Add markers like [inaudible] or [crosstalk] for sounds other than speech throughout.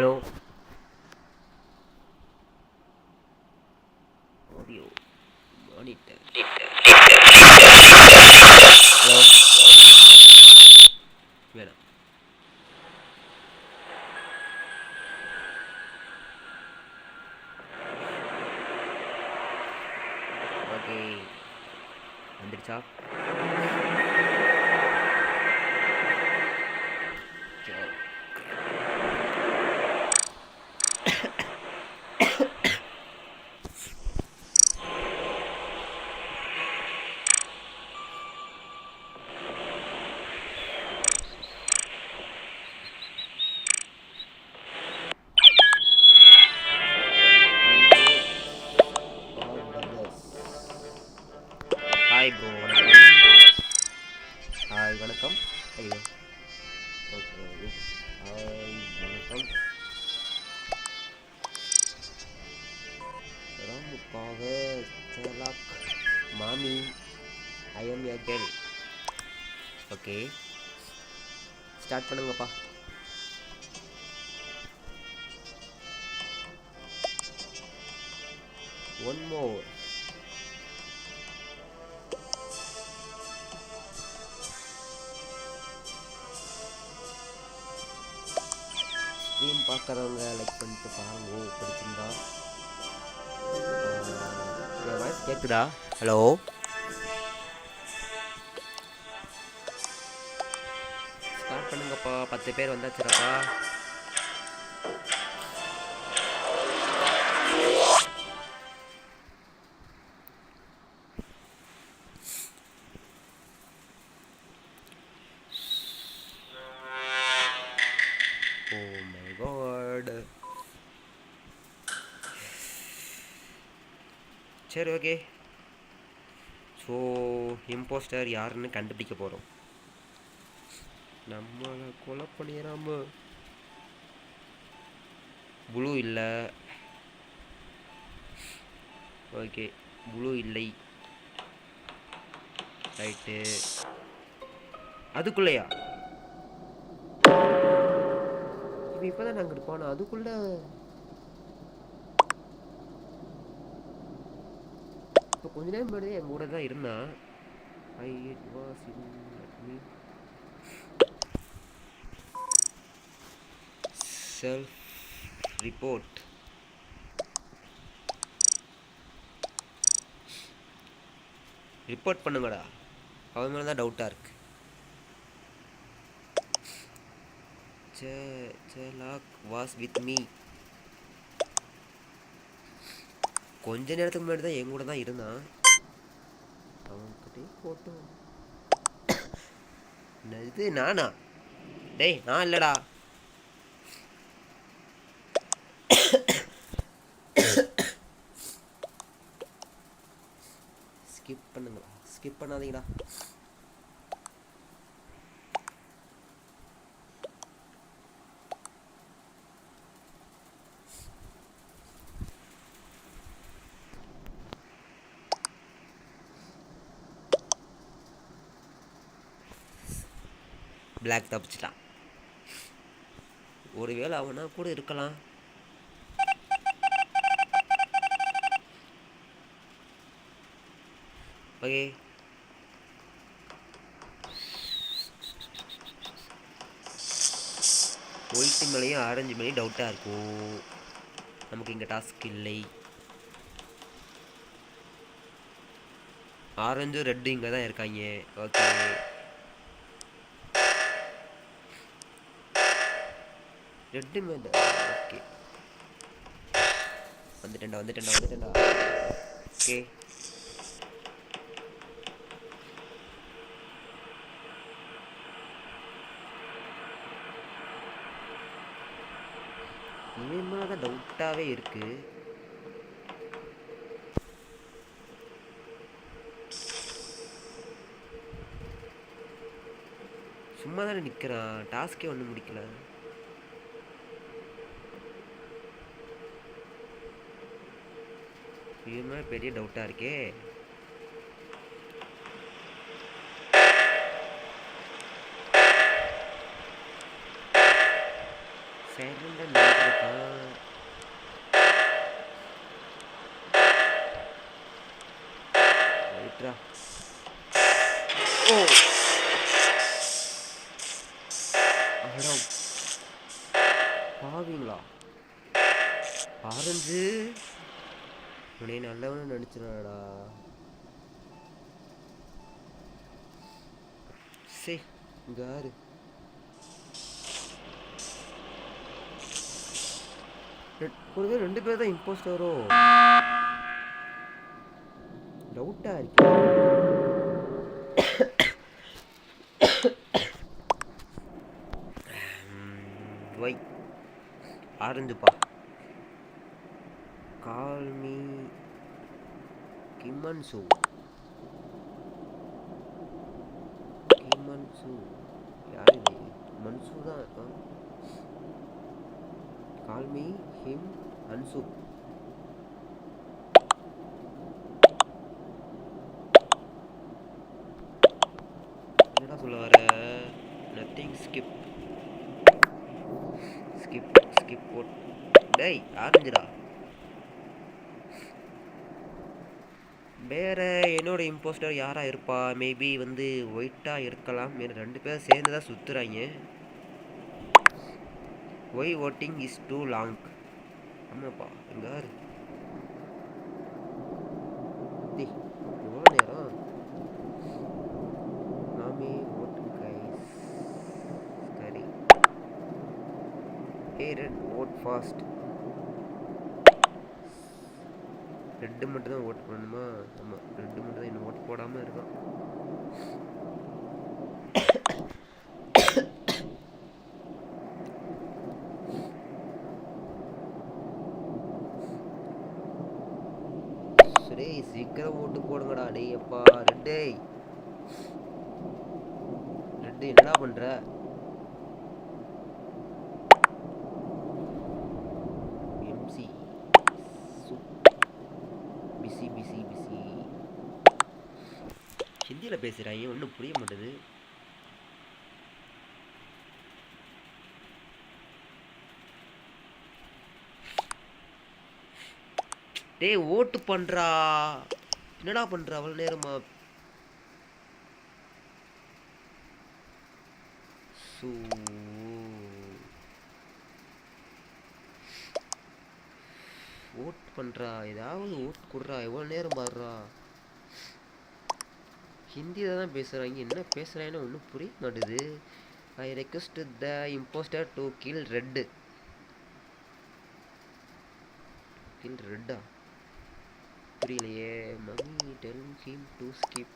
Hello audio monitor hello வேணாம் okay வந்துடுச்சா? Okay start பண்ணுங்கப்பா ஒன் மோர் ஸ்ட்ரீம் பார்க்குறவங்க லைக் பண்ணிட்டு பாருங்க பிடிச்சிருந்தா என் வாய்ஸ் கேட்குதா ஹலோ பண்ணுங்கப்பா. பத்து பேர் வந்தாச்சுடாப்பா ஓ oh சரி ஓகே ஸோ இம்போஸ்டர் யாருன்னு கண்டுபிடிக்க போகிறோம் நம்மளை கொலை பண்ணிடாம ப்ளூ இல்லை. ஓகே ப்ளூ இல்லை. ரைட்டு. அதுக்குள்ளேயா? இப்போ இப்போ தான் நாங்கள் இருப்போம் அதுக்குள்ள இப்போ கொஞ்ச நேரம் முன்னாடி என் கூட தான் இருந்தான். I it was in me self report report பண்ணுங்கடா. அவன் மேலே தான் டவுட்டாக இருக்கு. செலாக் வாஸ் வித் மீ கொஞ்ச நேரத்துக்கு முன்னாடி தான் என் கூட தான் இருந்தான். அவன்கிட்டே போட்டோ இது [coughs] நானா? டேய் நான் இல்லைடா ஸ்கிப் பண்ணுங்களா ஸ்கிப் பண்ணாதீங்கடா பிளாக் தப்பிச்சிட்டான். ஒருவேளை அவனா கூட இருக்கலாம். ஓகே ஒயிட் மேலேயும் ஆரஞ்சு மேலேயும் டவுட்டாக இருக்கும் நமக்கு இங்கே டாஸ்க் இல்லை. ஆரஞ்சும் ரெட்டு இங்கே தான் இருக்காங்க. ஓகே ரெட்டு மேல ஓகே வந்துட்டேன்டா வந்துட்டேன்டா வந்துட்டேன்டா. ஓகே இனிமேல் தான் டவுட்டாகவே இருக்கு. சும்மா தானே நிற்கிறான் டாஸ்கே ஒன்றும் முடிக்கல. இது பெரிய டவுட்டாக இருக்கே. சைலண்டாக அடடா ஓ அடடா பாவீங்களா ஆரஞ்சு உன்னை நல்லவனு நினச்சிடாடா சே காரு ஒரு ரெண்டு பேர் தான் இம்போஸ்டரோ டவுட்டாக இருக்கு ஒய் ஆரஞ்சுப்பா கால் மீ கிம்மன்சு கிம்மன்சு யார் இது மன்சு தான் இருக்கான் call me him அன்சூப் nothing skip skip skip vote டேய் ஆரஞ்சுடா. வேற என்னோட இம்போஸ்டர் யாராக இருப்பா? மேபி வந்து ஒயிட்டாக இருக்கலாம். ஏன்னா ரெண்டு பேரும் சேர்ந்து தான் சுற்றுறாங்க why voting is too long ஆமாப்பா எங்க யாரு டேய் எவ்வளோ நேரம் மாமி ஓட்டு கைஸ் சரி ஏ ரெட் ஓட் ஃபாஸ்ட் ரெட்டு மட்டும் தான் ஓட் பண்ணணுமா ஆமாம் ரெட்டு மட்டும் தான் இன்னும் ஓட் போடாமல் இருக்கான். சரி சீக்கிரம் ஓட்டு போடுங்கடா. டேய் அப்பா ரெட்டே ரெட்டு என்னடா பண்ற? ஹிந்தியில் பேசுகிறாங்க ஒன்றும் புரிய மாட்டேது. டேய் ஓட்டு பண்றா. என்னடா பண்ற அவ்வளோ நேரமா? ஓட் பண்றா. ஏதாவது ஓட் கொடுறா. எவ்வளோ நேரம் பாடுறா? ஹிந்தியில் தான் பேசுகிறாங்க என்ன பேசுகிறாங்கன்னு ஒன்றும் புரிய மாட்டுது. I request the impostor to kill red kill ரெட்டா புரியலையே. Mummy tell him to skip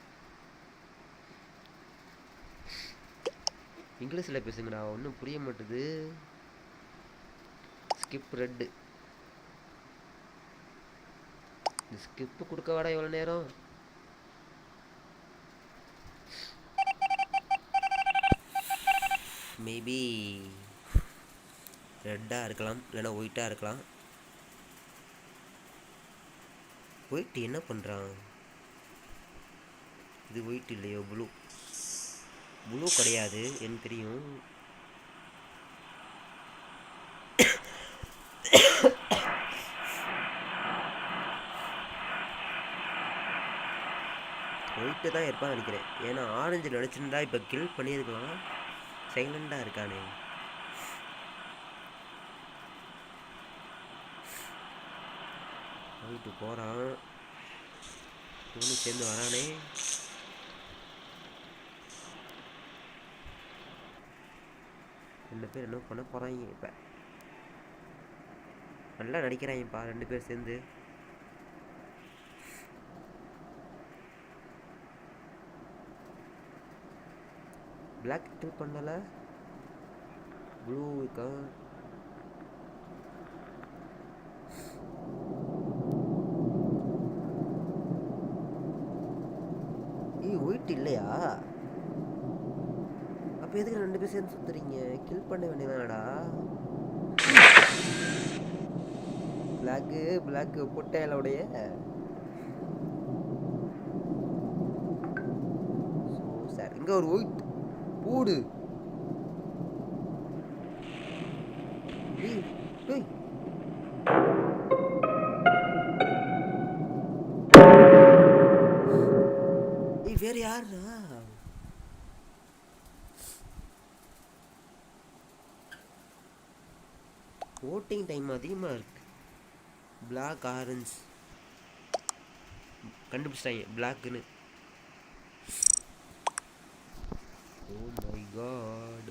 இங்கிலீஷில் பேசுங்கடா. ஒன்றும் புரிய மாட்டுது. ஸ்கிப் ரெட்டு ஸ்கிப்பு கொடுக்க வாடா எவ்வளோ நேரம்? மேபி ரெட்டாக இருக்கலாம் இல்லைன்னா ஒயிட்டாக இருக்கலாம். ஒயிட் என்ன பண்ணுறான் இது ஒயிட் இல்லையோ ப்ளூ ப்ளூ கிடையாது எனக்கு தெரியும். ஒயிட்டு தான் இருப்பான்னு நினைக்கிறேன். ஏன்னா ஆரஞ்சு நினச்சிருந்தா இப்போ கில் பண்ணியிருக்கலாம். சைலண்டாக இருக்கானே. போயிட்டு போகிறான் இவனும் சேர்ந்து வரானே. ரெண்டு பேர் என்ன பண்ண போகிறாங்க இப்போ? நல்லா நடிக்கிறாங்கப்பா ரெண்டு பேர் சேர்ந்து. பிளாக் கில் பண்ணலை ப்ளூ இருக்கா ஏய் ஒயிட் இல்லையா? அப்போ எதுக்கு ரெண்டு பேர் சேர்ந்து சுற்றுறீங்க கில் பண்ண வேண்டியதானடா? பிளாக்கு பிளாக்கு பொட்டையலோடைய ஸோ சார் இங்க ஒரு ஒயிட் போடு. வேற ஏய். யாருடா? ஓட்டிங் டைம் அதிகமாக இருக்கு. பிளாக் ஆரஞ்ச் கண்டுபிடிச்சிட்டாங்க பிளாக்குன்னு oh my god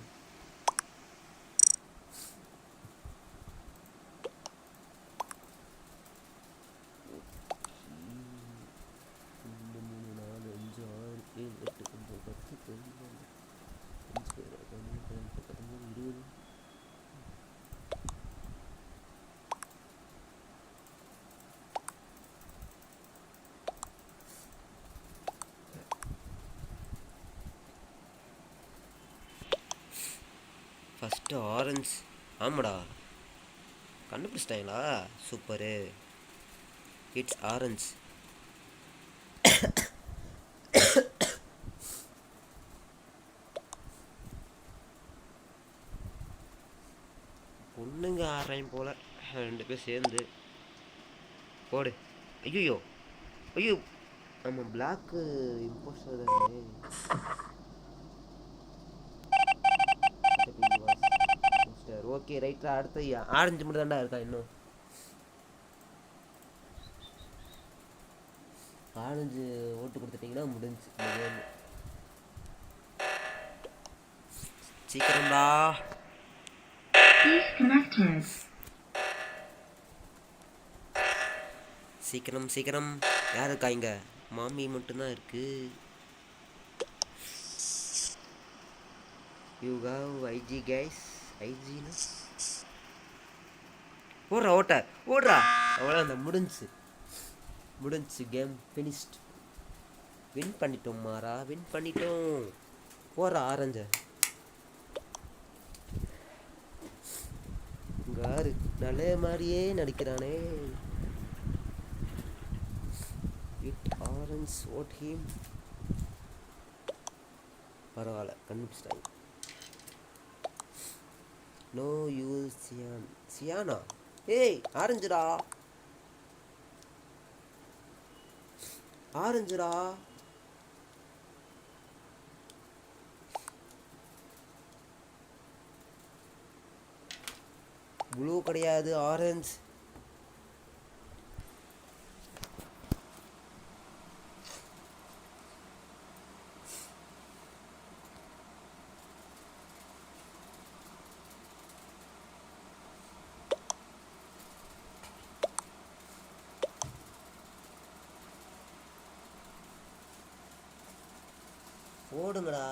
first orange ஆமாடா. கண்டுபிடிச்சிட்டாங்களா? சூப்பரு. இட்ஸ் ஆரஞ்ச் பொண்ணுங்க ஆடுறாங்க போல. ரெண்டு பேர் சேர்ந்து. போடு. ஐயோ ஐயோ. ஆமாம் பிளாக்கு இம்போஸ்டர் தானே. ஓகே ரைட்டா அடுத்த ஆரஞ்சு மட்டும் தான்டா இருக்கா இன்னும்? ஆரஞ்சு ஓட்டு கொடுத்துட்டீங்கன்னா முடிஞ்சு. சீக்கிரம்டா. சீக்கிரம் சீக்கிரம். யார் இருக்கா இங்க? மாமி மட்டும்தான் இருக்கு. யூ ஹவ் ஐஜி கைஸ் ஐஜினா ஓடுறா ஓட்ட ஓடுறா. அவ்வளோ அந்த முடிஞ்சு. முடிஞ்சு கேம் ஃபினிஷ்ட் வின் பண்ணிட்டோம் மாறா வின் பண்ணிட்டோம். போடுறா ஆரஞ்ச. காரு நல்ல மாதிரியே நடிக்கிறானே. இட் ஆரஞ்ச் ஓட் ஹீம் பரவாயில்ல கண்டுபிடிச்சிட்டாங்க. நோ யூ சியான் சியானா ஏய் ஆரஞ்சுடா. ஆரஞ்சுடா. ப்ளூ கிடையாது ஆரஞ்சு. போடுங்கடா.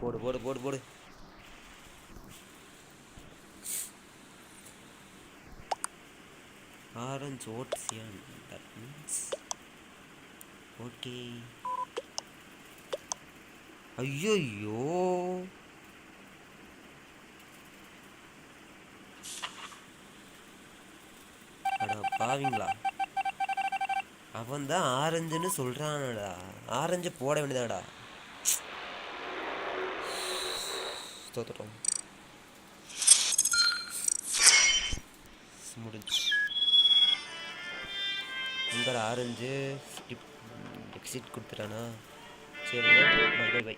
போடு போடு போடு போடு. Orange or cyan that means okay ஐயோ அடா பாவிங்களா. அவன் தான் ஆரஞ்சுன்னு சொல்கிறானடா ஆரஞ்சு போட வேண்டியதாடா தோத்துட்டோம். முடிஞ்சு. இந்த ஆரஞ்சு எக்ஸிட் கொடுத்துட்டானா? சரி பை பை